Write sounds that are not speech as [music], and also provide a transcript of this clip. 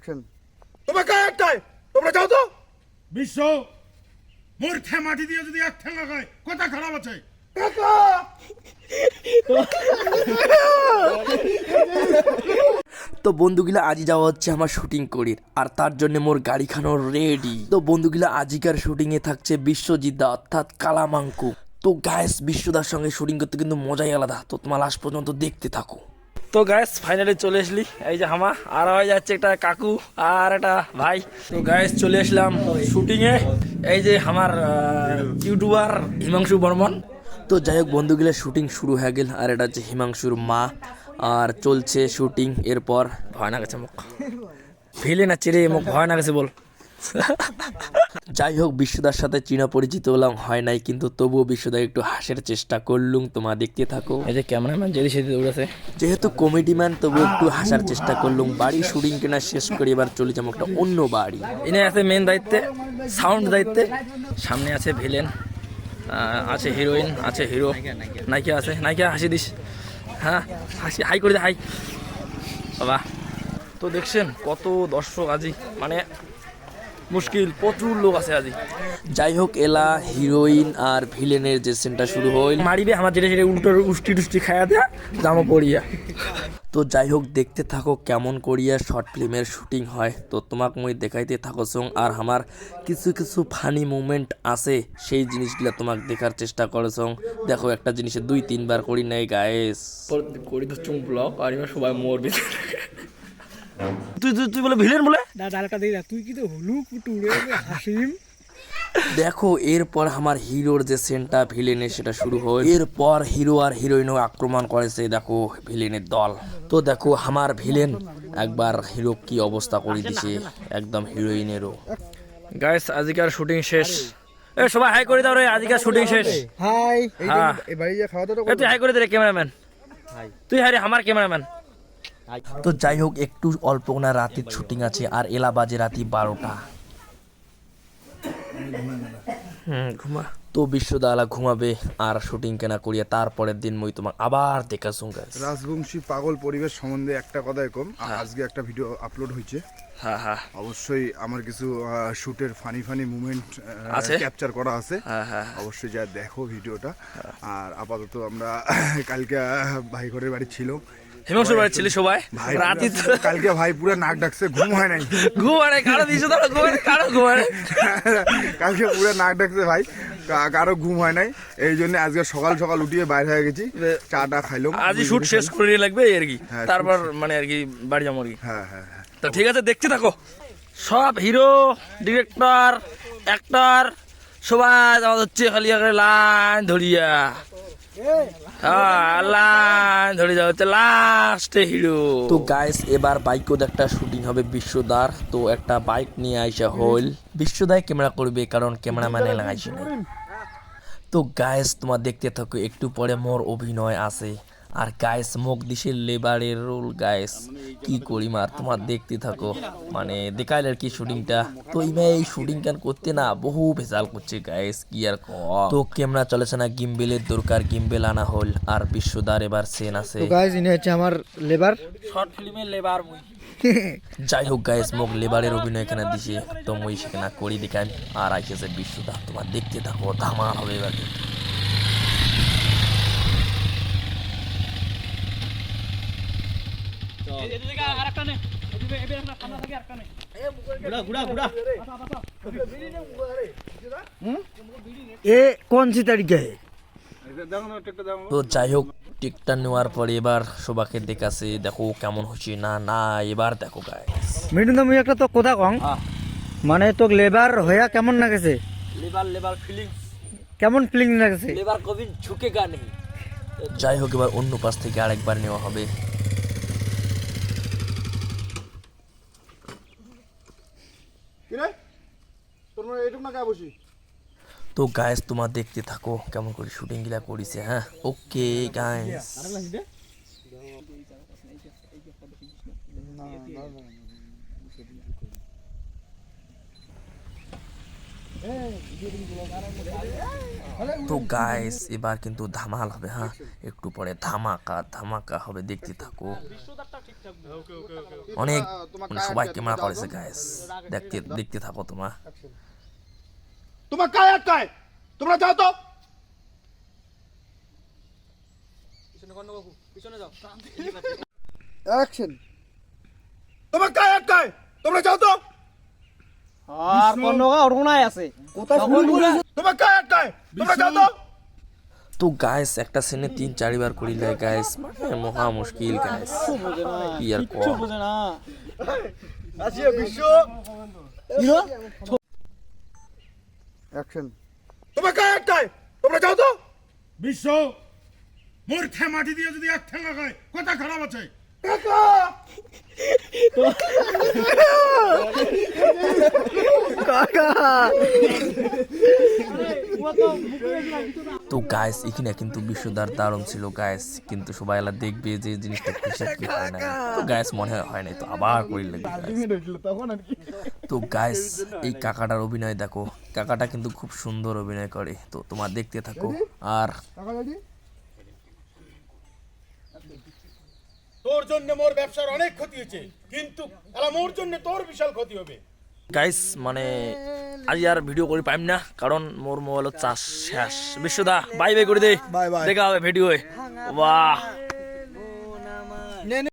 Action তোমাকে একটাই তোমরা যাও তো। বিশ্ব মূর্খে মাটি দিয়ে যদি এক ঠেঙ্গা খায় কথা খারাপ আছে। তো বন্ধুগুলা আজই যাওয়া হচ্ছে আমার শুটিং করির আর তার জন্য মোর গাড়িখানো রেডি তো বন্ধুগুলা আজিকার শুটিং এ থাকছে বিশ্বজিৎ দা অর্থাৎ কালামাঙ্কু। তো গায়েস বিশ্বদার সঙ্গে শুটিং করতে কিন্তু মজাই আলাদা। তো তোমার লাস্ট পর্যন্ত দেখতে থাকো। তো গায়েস ফাইনালি চলে আসলি এই যে হামা, আর হয়ে যাচ্ছে একটা কাকু আর একটা ভাই। তো গায়েস চলে আসলাম শুটিং এ। এই যে আমার ইউটিউবার হিমাংশু বর্মন। তো যাই হোক বন্ধুগুলা শুটিং শুরু হয়ে গেল। আর এটা হচ্ছে হিমাংশুর মা। আর চলছে শুটিং এরপর ভয় না গেছে মুখ। ফেলে না চেরে মুখ, ভয় না গেছে বল। যাই হোক বিশ্বদার সাথে চীনা পরিচিত হলাম হয় নাই কিন্তু তবুও বিশ্বদা একটু হাসের চেষ্টা করলুম তোমা দেখতে থাকো। এই যে ক্যামেরাম্যান যেদি সেদি দৌড়াছে যেহেতু কমেডি ম্যান তবু একটু হাসার চেষ্টা করলুম বাড়ি শুটিং কেনা শেষ করে এবার চলে যাব একটা অন্য বাড়ি। এনে আছে মেন দায়িত্বে সাউন্ড দায়িত্বে সামনে আছে ভিলেন আছে হিরোইন আছে হিরো নায়িকা আছে নায়িকা হাসি দিস। হ্যাঁ হাসি হাই করে দে হাই বাবা তো দেখছেন কত দর্শক আজি মানে মুশকিল প্রচুর লোক আছে আজি। যাই হোক এলা হিরোইন আর ভিলেনের যে সিনটা শুরু হইল। মারিবে আমার যেটা সেটা উল্টো উষ্টি টুষ্টি খায়া দেয়া জামা পড়িয়া তো যাই হোক দেখতে থাকো কেমন করিয়া শর্ট ফিল্মের শুটিং হয়। তো তোমাক মুই দেখাইতে থাকো সং আর আমার কিছু কিছু ফানি মুমেন্ট আছে সেই জিনিসগুলা তোমাক দেখার চেষ্টা করো সং। দেখো একটা জিনিসে দুই তিনবার করি নাই গায়েস করি তো চুং ব্লক আর সবাই মরবে। তুই তুই তুই বলে ভিলেন বলে? আরেকটা দিই তুই কি তো হলু কুটুরে হাসিম। দেখো এরপর আমার হিরোর যে সেন্টা ভিলেনের সেটা শুরু হয়। এরপর হিরো আর হিরোইনও আক্রমণ করেছে দেখো ভিলেনের দল। তো দেখো আমার ভিলেন একবার হিরো কি অবস্থা করে দিছে একদম হিরোইনেরও। গাইস আজকের শুটিং শেষ। এ সবাই হাই করে দাও রে আজকের শুটিং শেষ। হাই হ্যাঁ। তুই হাই করে দে রে ক্যামেরাম্যান তুই হাই রে আমার ক্যামেরাম্যান তো যাই হোক একটু অল্প না রাতের শুটিং আছে আর এলা বাজে রাতি বারোটা। হুম ঘুমা। তো বিশ্বদালা ঘুমাবে আর শুটিং কেনা করিয়া তারপরের দিন মই তোমাকে আবার দেখা শুনগা রাজবংশী পাগল পরিবেশ সম্বন্ধে একটা কথাই কম। আজকে একটা ভিডিও আপলোড হয়েছে হ্যাঁ হ্যাঁ। অবশ্যই আমার কিছু শুটের ফানি ফানি মুভমেন্ট আছে? ক্যাপচার করা আছে। হ্যাঁ হ্যাঁ অবশ্যই যা দেখো ভিডিওটা আর আপাতত আমরা কালকে ভাই ঘরের বাড়ি ছিল হিমাংশুর বাড়ির ছেলে সবাই? রাতি কালকে ভাই পুরো নাক ডাকছে ঘুম হয় নাই। ঘুমারে কারও কারও ঘুমারে কালকে পুরো নাক ডাকছে ভাই কারও ঘুম হয় নাই। এই জন্য আজকে সকাল সকাল উঠিয়ে বাইরে হয়ে গেছি চা চাটা খাইলাম। আজই শুট শেষ করে নিয়ে লাগবে আর কি। হ্যাঁ, তারপর মানে আর কি বাড়ি যাব আর কি। হ্যাঁ হ্যাঁ হ্যাঁ। তো ঠিক আছে দেখতে থাকো। সব হিরো ডিরেক্টর অ্যাক্টর সবাই যাওয়া হচ্ছে খালি লাইন ধরিয়া। হ্যাঁ, হিরো তো গাইস এবার বাইকও একটা শুটিং হবে বিশ্বদার, তো একটা বাইক নিয়ে আইসা হইল। বিশ্বদায় ক্যামেরা করবে, কারণ ক্যামেরা মানে লাগাইছে। তো গাইস তোমার দেখতে থাকো, একটু পরে মোর অভিনয় আছে। আর গায়েস দিশে লেবারের রোল গায়েস কি করি মার তোমার দেখতে থাকো। মানে দেখাইল আর কি শুটিংটা? তো ইমে এই শুটিং কান করতে না বহু ভেজাল করছে গায়েস কি আর ক তো ক্যামেরা চলেছে না গিম্বেলের দরকার গিম্বেল আনা হল। আর বিশ্বদার এবার সেন আছে। গাইজ ইনি হচ্ছে আমার লেবার। শর্ট ফিল্মের লেবার মুই। যাই হোক গাইস মোক লেবারের অভিনয় এখানে দিছে। তো মুই সেখানে করি দেখাই আর আইসেছে বিশ্বদা তোমার দেখতে থাকো ধামা হবে এবার। কিন্তু। এ কোন সি তারিখে? তো যাই হোক টিকটা নেওয়ার পরে এবার দেখাছে দেখো কেমন হচ্ছে না না এবার দেখো গাইস মিঠুন মুই একটা তো কথা কং। মানে তো লেবার হইয়া কেমন লাগেছে? লেবার কেমন ফিলিং লাগেছে? লেবার কবি ঝুঁকে গা নেই। যাই হোক এবার অন্য পাশ থেকে আরেকবার নেওয়া হবে। তোর মনে না কে বসি? তো গায়েস তোমার দেখতে থাকো কেমন করে শুটিং গিলা করিছে হ্যাঁ? ওকে গায়েস তো গাইস এবার কিন্তু ধামাল হবে হ্যাঁ? একটু পরে ধামাকা ধামাকা হবে দেখতে থাকো। অনেক মানে সবাই ক্যামেরা করেছে গাইস দেখতে দেখতে থাকো তোমার। তোমার গায়ে আটকায় তোমরা যাও তো অ্যাকশন তোমার গায়ে আটকায় তোমরা যাও তো আর কোন অরুণায় আছে তোমার গায়ে আটকায় তোমরা যাও তো তো গাইস একটা সিনে তিন চারবার করিলে গাইস মানে মহা মুশকিল গাইস কি আর কম আসিয়া বিশ্ব অ্যাকশন তোমার গায়ে আটকায় তোমরা যাও তো। বিশ্ব মূর্খে মাটি দিয়ে যদি এক ঠেঙ্গা খায় কথা খারাপ আছে। কাকা। তো গাইস এখানে কিন্তু বিশ্বদার দারুণ ছিল গায়েস কিন্তু সবাই এলা দেখবে যে জিনিসটা কি হয় না তো গাইস মনে হয় হয় নাই তো আবার করিলে তো [laughs] গাইস এই কাকাটার অভিনয় দেখো। কাকাটা কিন্তু খুব সুন্দর অভিনয় করে। তো তোমার দেখতে থাকো। আর তোর জন্য মোর ব্যবসার অনেক ক্ষতি হয়েছে কিন্তু মোর জন্য তোর বিশাল ক্ষতি হবে। গাইস মানে আজ আর ভিডিও করি পাইম না কারণ মোর মোবাইলত চার্জ শেষ। বিশ্বদা বাই বাই করে দে. দেখা হবে ভিডিও বাহ।